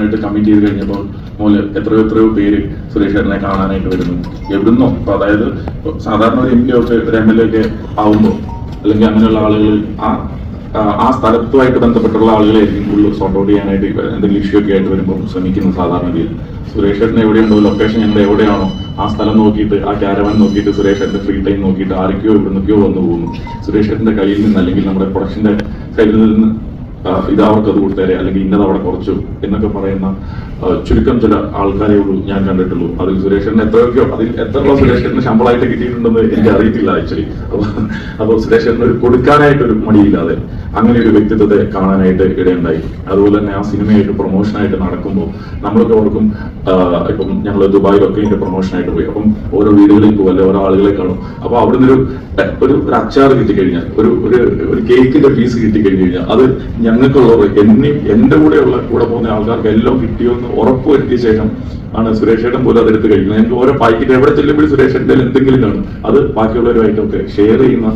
ഏട്ടനായിട്ട് commit ചെയ്ത് കഴിഞ്ഞപ്പോൾ മോൽ എത്രയോ എത്രയോ പേര് സുരേഷ് ഏട്ടനെ കാണാനായിട്ട് വരുന്നു. എവിടുന്നോ? ഇപ്പൊ അതായത് സാധാരണ ഒരു എം പി ഒക്കെ ഒരു എം എൽ എ ഒക്കെ ആവുമ്പോൾ അല്ലെങ്കിൽ അങ്ങനെയുള്ള ആളുകൾ ആ ആ, സ്ഥലത്തുമായിട്ട് ബന്ധപ്പെട്ടുള്ള ആളുകളായിരിക്കും കൂടുതൽ സോർട്ട് ചെയ്യാനായിട്ട് എന്തെങ്കിലും ഇഷ്യൂ ഒക്കെ ആയിട്ട് വരുമ്പോൾ ശ്രമിക്കുന്നത് സാധാരണ രീതിയിൽ സുരേഷ് ഏട്ടൻ എവിടെയുണ്ടോ? ലൊക്കേഷൻ ഞങ്ങളുടെ എവിടെയാണോ? ആ സ്ഥലം നോക്കിയിട്ട് ആ ക്യാരവൻ നോക്കിയിട്ട് സുരേഷ് ഏട്ടന്റെ ഫ്രീ ടൈം നോക്കിയിട്ട് ആരൊക്കെയോ ഇവിടുന്നൊക്കെയോ വന്നു പോകുന്നു. സുരേഷ് ഏട്ടന്റെ കയ്യിൽ നിന്ന് അല്ലെങ്കിൽ നമ്മുടെ പ്രൊഡക്ഷന്റെ കയ്യിൽ നിന്ന് ഇത് അത് കൊടുത്തേരെ അല്ലെങ്കിൽ ഇന്നത് അവിടെ കുറച്ചു എന്നൊക്കെ പറയുന്ന ചുരുക്കം ചില ആൾക്കാരെ ഉള്ളൂ ഞാൻ കണ്ടിട്ടുള്ളൂ. അതിൽ സുരേഷന് എത്രയൊക്കെയോ അതിൽ എത്ര സുരേഷന് ശമ്പളമായിട്ട് കിട്ടിയിട്ടുണ്ടെന്ന് എനിക്ക് അറിയത്തില്ല ആക്ച്വലി അപ്പൊ അപ്പോൾ സുരേഷന് ഒരു കൊടുക്കാനായിട്ട് ഒരു മടിയില്ലാതെ അങ്ങനെ ഒരു വ്യക്തിത്വത്തെ കാണാനായിട്ട് ഇടയുണ്ടായി. അതുപോലെ തന്നെ ആ സിനിമയായിട്ട് പ്രൊമോഷനായിട്ട് നടക്കുമ്പോൾ നമ്മളൊക്കെ ഓർക്കും ഇപ്പം ഞങ്ങൾ ദുബായിലൊക്കെ ഇതിന്റെ പ്രൊമോഷനായിട്ട് പോയി. അപ്പം ഓരോ വീടുകളിൽ പോകും അല്ലെ ഓരോ ആളുകളെ കാണും. അപ്പൊ അവിടുന്ന് ഒരു ഒരു അച്ചാർ കിട്ടിക്കഴിഞ്ഞാൽ ഒരു ഒരു കേക്കിന്റെ പീസ് കിട്ടിക്കഴിഞ്ഞ് കഴിഞ്ഞാൽ അത് ഞങ്ങൾക്കുള്ളവർ എന്നെ എന്റെ കൂടെയുള്ള കൂടെ പോകുന്ന ആൾക്കാർക്ക് എല്ലാം കിട്ടിയോ ഉറപ്പ് വരുത്തിയ ശേഷം ആണ് സുരേഷേട്ടൻ പോലും അതെടുത്ത് കഴിക്കുന്നത്. ഞങ്ങൾക്ക് ഓരോ പാക്കറ്റ് എവിടെ ചെല്ലുമ്പോഴും സുരേഷ് ഏട്ടന്റെ എന്തെങ്കിലും കാണും. അത് ബാക്കിയുള്ളവരുമായിട്ടൊക്കെ ഷെയർ ചെയ്യുന്ന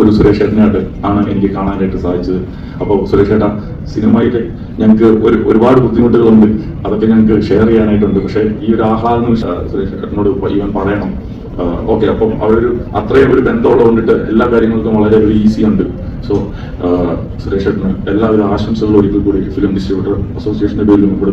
ഒരു സുരേഷ് ഏട്ടനായിട്ട് ആണ് എനിക്ക് കാണാനായിട്ട് സാധിച്ചത്. അപ്പോൾ സുരേഷ് ഏട്ട സിനിമയിൽ ഞങ്ങൾക്ക് ഒരു ഒരുപാട് ബുദ്ധിമുട്ടുകളുണ്ട്. അതൊക്കെ ഞങ്ങൾക്ക് ഷെയർ ചെയ്യാനായിട്ടുണ്ട്. പക്ഷേ ഈ ഒരു ആഹ്ലാദം സുരേഷേട്ടനോട് ഇവൻ പറയണം. ഓക്കെ അപ്പം അവരൊരു അത്രയും ഒരു ബന്ധമുള്ളത് കൊണ്ടിട്ട് എല്ലാ കാര്യങ്ങൾക്കും വളരെ ഒരു ഈസി ഉണ്ട്. സോ സുരേഷ് എല്ലാവരും ആശംസകളും ഒരിക്കൽ കൂടി ഫിലിം ഡിസ്ട്രിബ്യൂട്ടർ അസോസിയേഷന്റെ പേരിലും ഇവിടെ